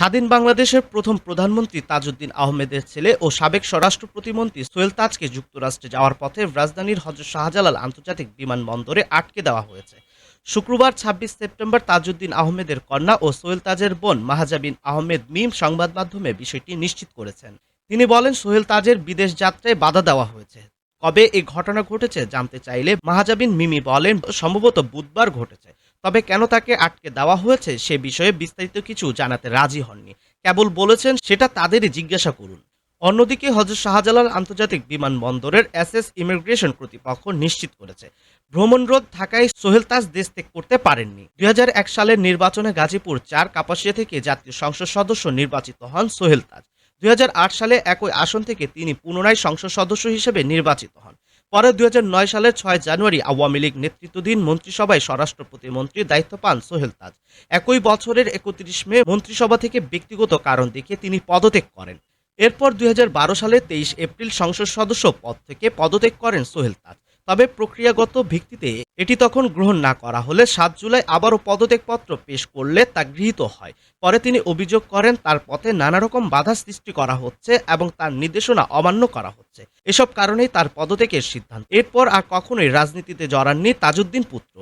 স্বাধীন বাংলাদেশের প্রথম প্রধানমন্ত্রী তাজউদ্দিন আহমেদের ছেলে ও সাবেক স্বরাষ্ট্র প্রতিমন্ত্রী সোহেল তাজকে যুক্তরাষ্ট্রে যাওয়ার পথে রাজধানীর হজরত শাহজালাল আন্তর্জাতিক বিমানবন্দরে আটকে দেওয়া হয়েছে। শুক্রবার ছাব্বিশ সেপ্টেম্বর তাজউদ্দিন আহমেদের কন্যা ও সোহেল তাজের বোন মাহাজাবিন আহমেদ মিম সংবাদ মাধ্যমে বিষয়টি নিশ্চিত করেছেন। তিনি বলেন, সোহেল তাজের বিদেশ যাত্রায় বাধা দেওয়া হয়েছে। কবে এই ঘটনা ঘটেছে জানতে চাইলে মাহাজাবিন মিমি বলেন, সম্ভবত বুধবার ঘটেছে। তবে কেন তাকে আটকে দেওয়া হয়েছে সে বিষয়ে বিস্তারিত কিছু জানাতে রাজি হননি। কেবল বলেছেন, সেটা তাদেরই জিজ্ঞাসা করুন। অন্যদিকে হজরত শাহজালাল আন্তর্জাতিক বিমানবন্দরের এসএস ইমিগ্রেশন কর্তৃপক্ষ নিশ্চিত করেছে ভ্রমণরোধ থাকায় সোহেল তাজ দেশ ত্যাগ করতে পারেননি। দুই হাজার এক সালের নির্বাচনে গাজীপুর চার, কাপাসিয়া থেকে জাতীয় সংসদ সদস্য নির্বাচিত হন সোহেল তাজ দুই হাজার আট সালে একই আসন থেকে তিনি পুনরায় সংসদ সদস্য হিসেবে নির্বাচিত হন। পরে দুই হাজার নয় সালের ছয় জানুয়ারি আওয়ামী লীগ নেতৃত্বাধীন মন্ত্রিসভায় স্বরাষ্ট্র প্রতিমন্ত্রীর দায়িত্ব পান সোহেল তাজ। একই বছরের একত্রিশ মে মন্ত্রিসভা থেকে ব্যক্তিগত কারণ দেখে তিনি পদত্যাগ করেন। এরপর দুই হাজার বারো সালে তেইশ এপ্রিল সংসদ সদস্য পদ থেকে পদত্যাগ করেন সোহেল তাজ। তবে প্রক্রিয়াগত ভিত্তিতে এটি তখন গ্রহণ না করা হলে সাত জুলাই আবারও পদত্যাগপত্র পেশ করলে তা গৃহীত হয়। পরে তিনি অভিযোগ করেন, তার পথে নানা রকম বাধা সৃষ্টি করা হচ্ছে এবং তার নির্দেশনা অমান্য করা হচ্ছে। এসব কারণেই তার পদত্যাগের সিদ্ধান্ত। এরপর আর কখনোই রাজনীতিতে জড়াননি তাজউদ্দিন পুত্র।